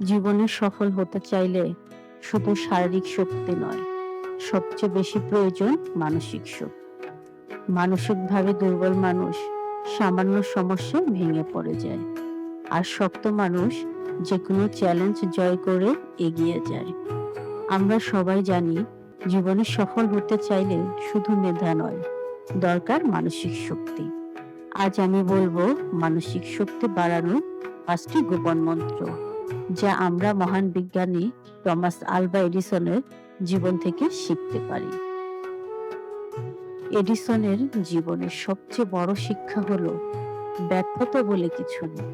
জীবনে সফল হতে চাইলে শুধু শারীরিক শক্তি নয়, সবচেয়ে বেশি প্রয়োজন মানসিক শক্তি। মানসিকভাবে দুর্বল মানুষ সামান্য সমস্যায় ভেঙে পড়ে যায়, আর শক্ত মানুষ যে কোনো চ্যালেঞ্জ জয় করে এগিয়ে যায়। আমরা সবাই জানি, জীবনে সফল হতে চাইলে শুধু মেধা নয়, দরকার মানসিক শক্তি। আজ আমি বলব, মানসিক শক্তি বাড়ানোর পাঁচটি গোপন মন্ত্র। যা আমরা মহান বিজ্ঞানী টমাস আলবা এডিসনের জীবন থেকে শিখতে পারি। এডিসনের জীবনের সবচেয়ে বড় শিক্ষা হলো, ব্যর্থতা বলে কিছু নেই,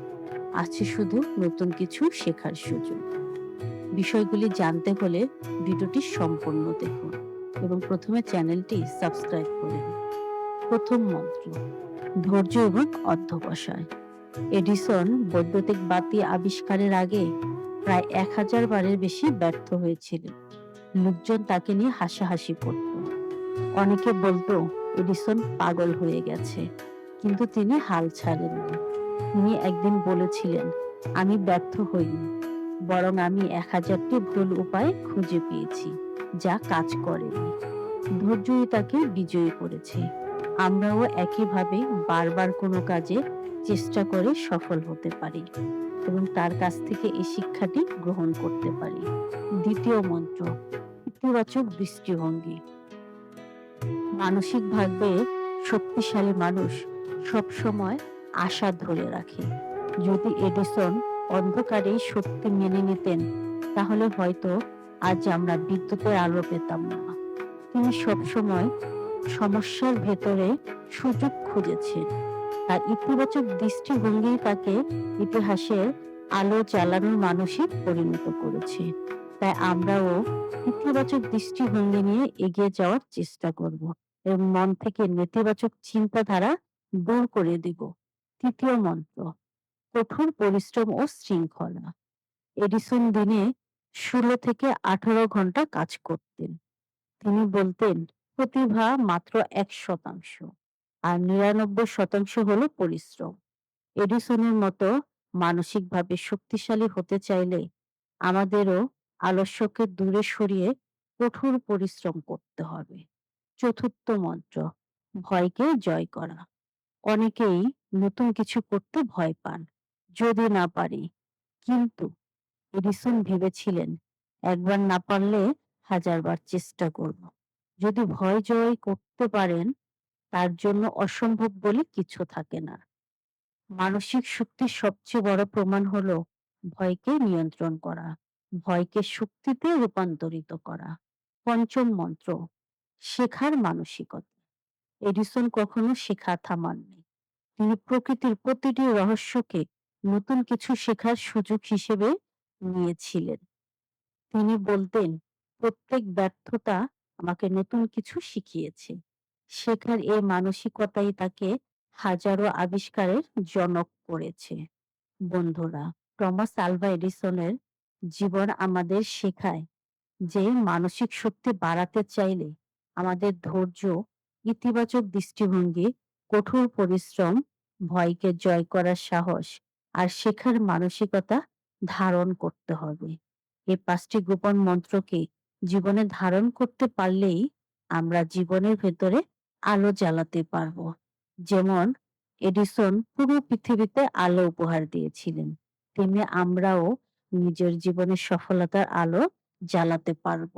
আছে শুধু নতুন কিছু শেখার সুযোগ। বিষয়গুলি জানতে হলে ভিডিওটি সম্পূর্ণ দেখুন এবং প্রথমে চ্যানেলটি সাবস্ক্রাইব করে প্রথম মন্ত্র, ধৈর্য এবং অধ্যবসায়। এডিসন বৈদ্যুতিক বাতি আবিষ্কারের আগে প্রায় এক হাজার বারের বেশি ব্যর্থ হয়েছিলেন লোকজন তাকে নিয়ে হাসাহাসি করত। অনেকে বলতো, এডিসন পাগল হয়ে গেছে। কিন্তু তিনি হাল ছাড়েননি। তিনি একদিন বলেছিলেন, আমি ব্যর্থ হইনি, বরং আমি এক হাজারটি ভুল উপায় খুঁজে পেয়েছি, যা কাজ করেনি। ধৈর্যই তাকে বিজয়ী করেছে। আমরাও একইভাবে বারবার কোনো কাজে চেষ্টা করে সফল হতে পারি এবং তার কাছ থেকে এই শিক্ষাটি গ্রহণ করতে পারি। দ্বিতীয় মন্ত্র, ইতিবাচক দৃষ্টিভঙ্গি। মানসিকভাবে শক্তিশালী মানুষ সব সময় আশা ধরে রাখে। যদি এডিসন অন্ধকারেই সত্যি মেনে নিতেন, তাহলে হয়তো আজ আমরা বিদ্যুতের আলো পেতাম না। তিনি সবসময় সমস্যার ভেতরে সুযোগ খুঁজেছেন তার ইতিবাচক দৃষ্টিভঙ্গি তাকে ইতিহাসের আলো জ্বালানোর মানসিক পরিণত করেছে। তাই আমরাও ইতিবাচক দৃষ্টিভঙ্গি নিয়ে এগিয়ে যাওয়ার চেষ্টা করব এবং মন থেকে নেতিবাচক চিন্তাধারা দূর করে দিব। তৃতীয় মন্ত্র, কঠোর পরিশ্রম ও শৃঙ্খলা। এডিসন দিনে ষোলো থেকে আঠারো ঘণ্টা কাজ করতেন। তিনি বলতেন প্রতিভা মাত্র এক শতাংশ আর নিরানব্বই শতাংশ হলো পরিশ্রম। এডিসনের মতো মানসিকভাবে শক্তিশালী হতে চাইলে আমাদেরও আলস্যকে দূরে সরিয়ে কঠোর পরিশ্রম করতে হবে। চতুর্থ মন্ত্র, ভয়কে জয় করা। অনেকেই নতুন কিছু করতে ভয় পান। যদি না পারি, কিন্তু এডিসন ভেবেছিলেন, একবার না পারলে হাজারবার চেষ্টা করব। যদি ভয় জয় করতে পারেন, তার জন্য অসম্ভব বলে কিছু থাকে না। মানসিক শক্তির সবচেয়ে বড় প্রমাণ হলো ভয়কে নিয়ন্ত্রণ করা, ভয়কে শক্তিতে রূপান্তরিত করা। পঞ্চম মন্ত্র, শেখার মানসিকতা। এডিসন কখনো শেখা থামাননি তিনি প্রকৃতির প্রতিটি রহস্যকে নতুন কিছু শেখার সুযোগ হিসেবে নিয়েছিলেন। তিনি বলতেন, প্রত্যেক ব্যর্থতা আমাকে নতুন কিছু শিখিয়েছে। শেখার এই মানসিকতাই তাকে হাজারো আবিষ্কারের জনক করেছে। বন্ধুরা, টমাস আলভা এডিসনের জীবন আমাদের শেখায় যে মানসিক শক্তি বাড়াতে চাইলে আমাদের ধৈর্য, ইতিবাচক দৃষ্টিভঙ্গি, কঠোর পরিশ্রম, ভয়কে জয় করার সাহস আর শেখার মানসিকতা ধারণ করতে হবে। এই পাঁচটি গোপন মন্ত্রকে জীবনে ধারণ করতে পারলেই আমরা জীবনের ভেতরে আলো জ্বালাতে পারব। যেমন, এডিসন পুরো পৃথিবীতে আলো উপহার দিয়েছিলেন। তেমনি আমরাও নিজের জীবনের সফলতার আলো জ্বালাতে পারব।